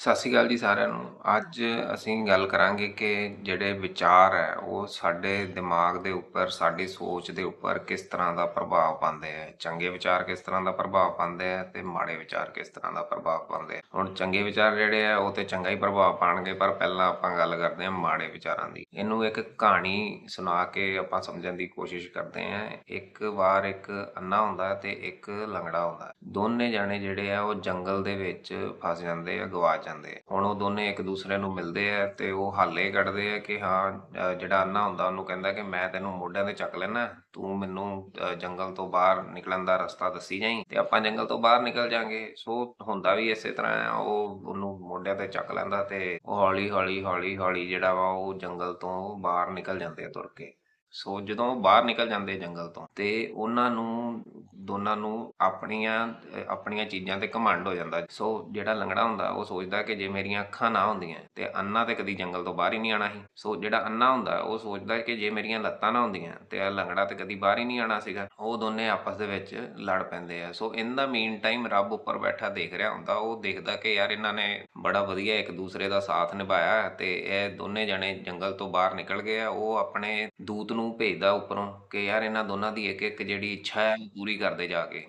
ਸਤਿ ਸ਼੍ਰੀ ਅਕਾਲ ਜੀ ਸਾਰਿਆਂ ਨੂੰ। ਅੱਜ ਅਸੀਂ ਗੱਲ ਕਰਾਂਗੇ ਕਿ ਜਿਹੜੇ ਵਿਚਾਰ ਹੈ, ਉਹ ਸਾਡੇ ਦਿਮਾਗ ਦੇ ਉੱਪਰ, ਸਾਡੀ ਸੋਚ ਦੇ ਉੱਪਰ ਕਿਸ ਤਰ੍ਹਾਂ ਦਾ ਪ੍ਰਭਾਵ ਪਾਉਂਦੇ ਆ। ਚੰਗੇ ਵਿਚਾਰ ਕਿਸ ਤਰ੍ਹਾਂ ਦਾ ਪ੍ਰਭਾਵ ਪਾਉਂਦੇ ਆ ਤੇ ਮਾੜੇ ਵਿਚਾਰ ਕਿਸ ਤਰ੍ਹਾਂ ਦਾ ਪ੍ਰਭਾਵ ਪਾਉਂਦੇ ਆ। ਹੁਣ ਚੰਗੇ ਵਿਚਾਰ ਜਿਹੜੇ ਆ, ਉਹ ਤੇ ਚੰਗਾ ਹੀ ਪ੍ਰਭਾਵ ਪਾਣਗੇ ਪਰ ਪਹਿਲਾਂ ਆਪਾਂ ਗੱਲ ਕਰਦੇ ਹਾਂ ਮਾੜੇ ਵਿਚਾਰਾਂ ਦੀ। ਇਹਨੂੰ ਇੱਕ ਕਹਾਣੀ ਸੁਣਾ ਕੇ ਆਪਾਂ ਸਮਝਣ ਦੀ ਕੋਸ਼ਿਸ਼ ਕਰਦੇ ਹਾਂ। ਇੱਕ ਵਾਰ ਇੱਕ ਅੰਨਾ ਹੁੰਦਾ ਤੇ ਇੱਕ ਲੰਗੜਾ ਹੁੰਦਾ। ਦੋਨੇ ਜਾਣੇ ਜਿਹੜੇ ਆ, ਉਹ ਜੰਗਲ ਦੇ ਵਿੱਚ ਫਸ ਜਾਂਦੇ ਆ, ਗਵਾਚ ਜਾਂਦੇ ਆ। ਹੁਣ ਉਹ ਦੋਨੇ ਇੱਕ ਦੂਸਰੇ ਨੂੰ ਮਿਲਦੇ ਆ ਤੇ ਉਹ ਹਾਲੇ ਕੱਢਦੇ ਆ ਕਿ ਹਾਂ ਜਿਹੜਾ ਅੰਨਾ ਹੁੰਦਾ ਉਹਨੂੰ ਕਹਿੰਦਾ ਕਿ ਮੈਂ ਤੈਨੂੰ ਮੋਢਿਆਂ ਤੇ ਚੱਕ ਲੈਣਾ ਤੂੰ ਮੈਨੂੰ ਜੰਗਲ ਤੋਂ ਬਾਹਰ ਨਿਕਲਣ ਦਾ ਰਸਤਾ ਦੱਸੀ ਜਾਈਂ ਤੇ ਆਪਾਂ ਜੰਗਲ ਤੋਂ ਬਾਹਰ ਨਿਕਲ ਜਾਾਂਗੇ। ਸੋ ਹੁੰਦਾ ਵੀ ਇਸੇ ਤਰ੍ਹਾਂ ਉਹ ਉਹਨੂੰ ਮੋਢਿਆਂ ਤੇ ਚੱਕ ਲੈਂਦਾ ਤੇ ਉਹ ਹੌਲੀ ਹੌਲੀ ਹੌਲੀ ਹੌਲੀ ਜਿਹੜਾ ਵਾ ਉਹ ਜੰਗਲ ਤੋਂ ਬਾਹਰ ਨਿਕਲ ਜਾਂਦੇ ਆ ਤੁਰ ਕੇ। ਸੋ ਜਦੋਂ ਉਹ ਬਾਹਰ ਨਿਕਲ ਜਾਂਦੇ ਜੰਗਲ ਤੋਂ, ਤੇ ਉਹਨਾਂ ਨੂੰ, ਦੋਨਾਂ ਨੂੰ ਆਪਣੀਆਂ ਆਪਣੀਆਂ ਚੀਜ਼ਾਂ ਤੇ ਘਮੰਡ ਹੋ ਜਾਂਦਾ। ਸੋ ਜਿਹੜਾ ਲੰਗੜਾ ਹੁੰਦਾ, ਉਹ ਸੋਚਦਾ ਕਿ ਜੇ ਮੇਰੀਆਂ ਅੱਖਾਂ ਨਾ ਹੁੰਦੀਆਂ, ਤੇ ਅੰਨਾ ਤੇ ਕਦੀ ਜੰਗਲ ਤੋਂ ਬਾਹਰ ਹੀ ਨਹੀਂ ਆਣਾ ਸੀ। ਸੋ ਜਿਹੜਾ ਅੰਨਾ ਹੁੰਦਾ, ਉਹ ਸੋਚਦਾ ਕਿ ਜੇ ਮੇਰੀਆਂ ਲੱਤਾਂ ਨਾ ਹੁੰਦੀਆਂ, ਤੇ ਇਹ ਲੰਗੜਾ ਤੇ ਕਦੀ ਬਾਹਰ ਹੀ ਨਹੀਂ ਆਣਾ ਸੀਗਾ। ਉਹ ਦੋਨੇ ਆਪਸ ਦੇ ਵਿੱਚ ਲੜ ਪੈਂਦੇ ਆ। ਸੋ ਇਨ ਦਾ ਮੀਨ ਟਾਈਮ ਰੱਬ ਉੱਪਰ ਬੈਠਾ ਦੇਖ ਰਿਹਾ ਹੁੰਦਾ। ਉਹ ਦੇਖਦਾ ਕਿ ਯਾਰ ਇਹਨਾਂ ਨੇ ਬੜਾ ਵਧੀਆ ਇੱਕ ਦੂਸਰੇ ਦਾ ਸਾਥ ਨਿਭਾਇਆ, ਤੇ ਇਹ ਦੋਨੇ ਜਣੇ ਜੰਗਲ ਤੋਂ ਬਾਹਰ ਨਿਕਲ ਗਏ ਆ। ਉਹ ਆਪਣੇ ਦੂਤ ਨੂੰ ਭੇਜਦਾ ਉੱਪਰੋਂ ਕਿ ਯਾਰ ਇਹਨਾਂ ਦੋਨਾਂ ਦੀ ਇੱਕ ਇੱਕ ਜਿਹੜੀ ਇੱਛਾ ਹੈ ਉਹ ਪੂਰੀ ਕਰਦੇ ਜਾ ਕੇ।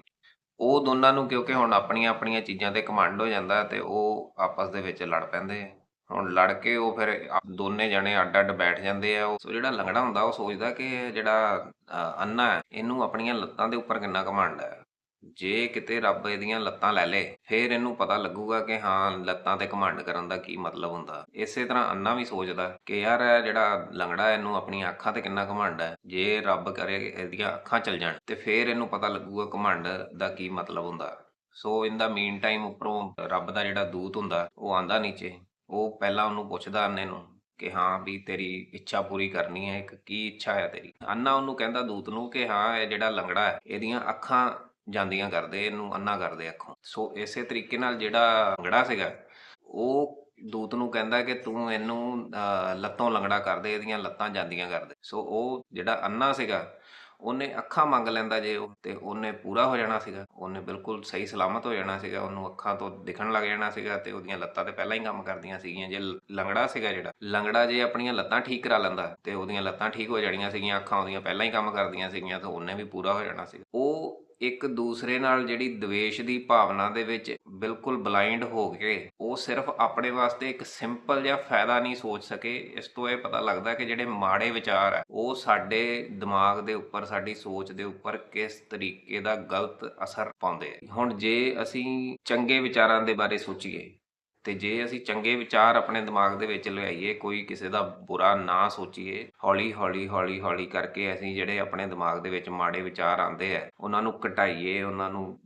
ਉਹ ਦੋਨਾਂ ਨੂੰ ਕਿਉਂਕਿ ਹੁਣ ਆਪਣੀਆਂ ਆਪਣੀਆਂ ਚੀਜ਼ਾਂ ਤੇ ਕਮਾਂਡ ਹੋ ਜਾਂਦਾ ਤੇ ਉਹ ਆਪਸ ਦੇ ਵਿੱਚ ਲੜ ਪੈਂਦੇ ਹੁਣ ਲੜ ਕੇ ਉਹ ਫਿਰ ਦੋਨੇ ਜਣੇ ਅੱਡ ਅੱਡ ਬੈਠ ਜਾਂਦੇ ਆ। ਉਹ ਸੋ ਜਿਹੜਾ ਲੰਗੜਾ ਹੁੰਦਾ ਉਹ ਸੋਚਦਾ ਕਿ ਜਿਹੜਾ ਅੰਨਾ ਹੈ, ਇਹਨੂੰ ਆਪਣੀਆਂ ਲੱਤਾਂ ਦੇ ਉੱਪਰ ਕਿੰਨਾ ਕਮਾਂਡ ਹੈ। ਜੇ ਕਿਤੇ ਰੱਬ ਇਹਦੀਆਂ ਲੱਤਾਂ ਲੈ ਲੇ, ਫਿਰ ਇਹਨੂੰ ਪਤਾ ਲੱਗੂਗਾ ਕਿ ਹਾਂ, ਲੱਤਾਂ ਤੇ ਘਮੰਡ ਕਰਨ ਦਾ ਕੀ ਮਤਲਬ ਹੁੰਦਾ। ਇਸੇ ਤਰ੍ਹਾਂ ਅੰਨਾ ਵੀ ਸੋਚਦਾ ਕਿ ਯਾਰ ਇਹ ਜਿਹੜਾ ਲੰਗੜਾ ਇਹਨੂੰ ਆਪਣੀਆਂ ਅੱਖਾਂ ਤੇ ਕਿੰਨਾ ਕਮਾਂਡ ਹੈ। ਜੇ ਰੱਬ ਕਰੇ ਇਹਦੀਆਂ ਅੱਖਾਂ ਚਲ ਜਾਣ, ਤੇ ਫਿਰ ਇਹਨੂੰ ਪਤਾ ਲੱਗੂਗਾ ਕਮਾਂਡ ਦਾ ਕੀ ਮਤਲਬ ਹੁੰਦਾ। ਸੋ ਇਨ ਦਾ ਮੀਨ ਟਾਈਮ ਉੱਪਰੋਂ ਰੱਬ ਦਾ ਜਿਹੜਾ ਦੂਤ ਹੁੰਦਾ, ਉਹ ਆਂਦਾ ਨੀਚੇ। ਉਹ ਪਹਿਲਾਂ ਉਹਨੂੰ ਪੁੱਛਦਾ ਅੰਨੇ ਨੂੰ ਕਿ ਹਾਂ ਵੀ ਤੇਰੀ ਇੱਛਾ ਪੂਰੀ ਕਰਨੀ ਹੈ, ਇੱਕ ਕੀ ਇੱਛਾ ਹੈ ਤੇਰੀ? ਅੰਨਾ ਉਹਨੂੰ ਕਹਿੰਦਾ ਦੂਤ ਨੂੰ ਕਿ ਹਾਂ, ਇਹ ਜਿਹੜਾ ਲੰਗੜਾ ਹੈ, ਇਹਦੀਆਂ ਅੱਖਾਂ ਜਾਂਦੀਆਂ ਕਰਦੇ, ਇਹਨੂੰ ਅੰਨਾ ਕਰਦੇ ਅੱਖੋਂ। ਸੋ ਇਸੇ ਤਰੀਕੇ ਨਾਲ ਜਿਹੜਾ ਲੰਗੜਾ ਸੀਗਾ, ਉਹ ਦੂਤ ਨੂੰ ਕਹਿੰਦਾ ਕਿ ਤੂੰ ਇਹਨੂੰ ਲੱਤੋਂ ਲੰਗੜਾ ਕਰਦੇ ਇਹਦੀਆਂ ਲੱਤਾਂ ਜਾਂਦੀਆਂ ਕਰਦੇ ਸੋ ਉਹ ਜਿਹੜਾ ਅੰਨਾ ਸੀਗਾ, ਉਹਨੇ ਅੱਖਾਂ ਮੰਗ ਲੈਂਦਾ ਜੇ ਉਹ, ਤੇ ਉਹਨੇ ਪੂਰਾ ਹੋ ਜਾਣਾ ਸੀਗਾ। ਉਹਨੇ ਬਿਲਕੁਲ ਸਹੀ ਸਲਾਮਤ ਹੋ ਜਾਣਾ ਸੀਗਾ, ਉਹਨੂੰ ਅੱਖਾਂ ਤੋਂ ਦਿਖਣ ਲੱਗ ਜਾਣਾ ਸੀਗਾ ਤੇ ਉਹਦੀਆਂ ਲੱਤਾਂ ਤੇ ਪਹਿਲਾਂ ਹੀ ਕੰਮ ਕਰਦੀਆਂ ਸੀਗੀਆਂ। ਜੇ ਲੰਗੜਾ ਸੀਗਾ ਜਿਹੜਾ, ਲੰਗੜਾ ਜੇ ਆਪਣੀਆਂ ਲੱਤਾਂ ਠੀਕ ਕਰਾ ਲੈਂਦਾ ਤੇ ਉਹਦੀਆਂ ਲੱਤਾਂ ਠੀਕ ਹੋ ਜਾਣੀਆਂ ਸੀਗੀਆਂ, ਅੱਖਾਂ ਉਹਦੀਆਂ ਪਹਿਲਾਂ ਹੀ ਕੰਮ ਕਰਦੀਆਂ ਸੀਗੀਆਂ, ਤੇ ਉਹਨੇ ਵੀ ਪੂਰਾ ਹੋ ਜਾਣਾ ਸੀ ਉਹ ਇੱਕ ਦੂਸਰੇ ਨਾਲ ਜਿਹੜੀ ਦਵੇਸ਼ ਦੀ ਭਾਵਨਾ ਦੇ ਵਿੱਚ ਬਿਲਕੁਲ ਬਲਾਈਂਡ ਹੋ ਕੇ ਉਹ ਸਿਰਫ ਆਪਣੇ ਵਾਸਤੇ ਇੱਕ ਸਿੰਪਲ ਜਿਹਾ ਫਾਇਦਾ ਨਹੀਂ ਸੋਚ ਸਕੇ, ਇਸ ਤੋਂ ਇਹ ਪਤਾ ਲੱਗਦਾ ਕਿ ਜਿਹੜੇ ਮਾੜੇ ਵਿਚਾਰ ਹੈ ਉਹ ਸਾਡੇ ਦਿਮਾਗ ਦੇ ਉੱਪਰ, ਸਾਡੀ ਸੋਚ ਦੇ ਉੱਪਰ ਕਿਸ ਤਰੀਕੇ ਦਾ ਗਲਤ ਅਸਰ ਪਾਉਂਦੇ ਆ। ਹੁਣ ਜੇ ਅਸੀਂ ਚੰਗੇ ਵਿਚਾਰਾਂ ਦੇ ਬਾਰੇ ਸੋਚੀਏ ਤੇ ਜੇ ਅਸੀਂ ਚੰਗੇ ਵਿਚਾਰ ਆਪਣੇ ਦਿਮਾਗ ਦੇ ਵਿੱਚ ਲਿਆਈਏ, ਕੋਈ ਕਿਸੇ ਦਾ ਬੁਰਾ ਨਾ ਸੋਚੀਏ, ਹੌਲੀ ਹੌਲੀ ਹੌਲੀ ਹੌਲੀ ਕਰਕੇ ਅਸੀਂ ਜਿਹੜੇ ਆਪਣੇ ਦਿਮਾਗ ਦੇ ਵਿੱਚ ਮਾੜੇ ਵਿਚਾਰ ਆਉਂਦੇ ਆ, ਉਹਨਾਂ ਨੂੰ ਘਟਾਈਏ, ਉਹਨਾਂ ਨੂੰ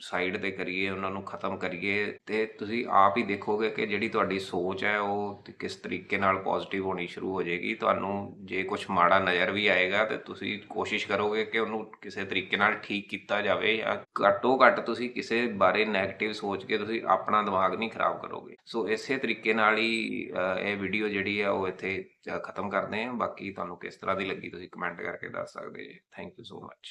ਸਾਈਡ ਤੇ ਕਰੀਏ, ਉਹਨਾਂ ਨੂੰ ਖਤਮ ਕਰੀਏ, ਤੇ ਤੁਸੀਂ ਆਪ ਹੀ ਦੇਖੋਗੇ ਕਿ ਜਿਹੜੀ ਤੁਹਾਡੀ ਸੋਚ ਹੈ, ਉਹ ਕਿਸ ਤਰੀਕੇ ਨਾਲ ਪੋਜ਼ਿਟਿਵ ਹੋਣੀ ਸ਼ੁਰੂ ਹੋ ਜਾਏਗੀ। ਤੁਹਾਨੂੰ ਜੇ ਕੁਝ ਮਾੜਾ ਨਜ਼ਰ ਵੀ ਆਏਗਾ, ਤੇ ਤੁਸੀਂ ਕੋਸ਼ਿਸ਼ ਕਰੋਗੇ ਕਿ ਉਹਨੂੰ ਕਿਸੇ ਤਰੀਕੇ ਨਾਲ ਠੀਕ ਕੀਤਾ ਜਾਵੇ, ਜਾਂ ਘੱਟੋ ਘੱਟ ਤੁਸੀਂ ਕਿਸੇ ਬਾਰੇ 네ਗੇਟਿਵ ਸੋਚ ਕੇ ਤੁਸੀਂ ਆਪਣਾ ਦਿਮਾਗ ਨਹੀਂ ਖਰਾਬ ਕਰੋਗੇ। ਸੋ ਇਸੇ ਤਰੀਕੇ ਨਾਲ ਹੀ ਇਹ ਵੀਡੀਓ ਜਿਹੜੀ ਹੈ, ਉਹ ਇੱਥੇ ਖਤਮ ਕਰਦੇ ਹਾਂ। ਬਾਕੀ ਤੁਹਾਨੂੰ ਕਿਸ ਤਰ੍ਹਾਂ ਦੀ ਲੱਗੀ, ਤੁਸੀਂ ਕਮੈਂਟ ਕਰਕੇ ਦੱਸ ਸਕਦੇ ਜੀ। Thank you so much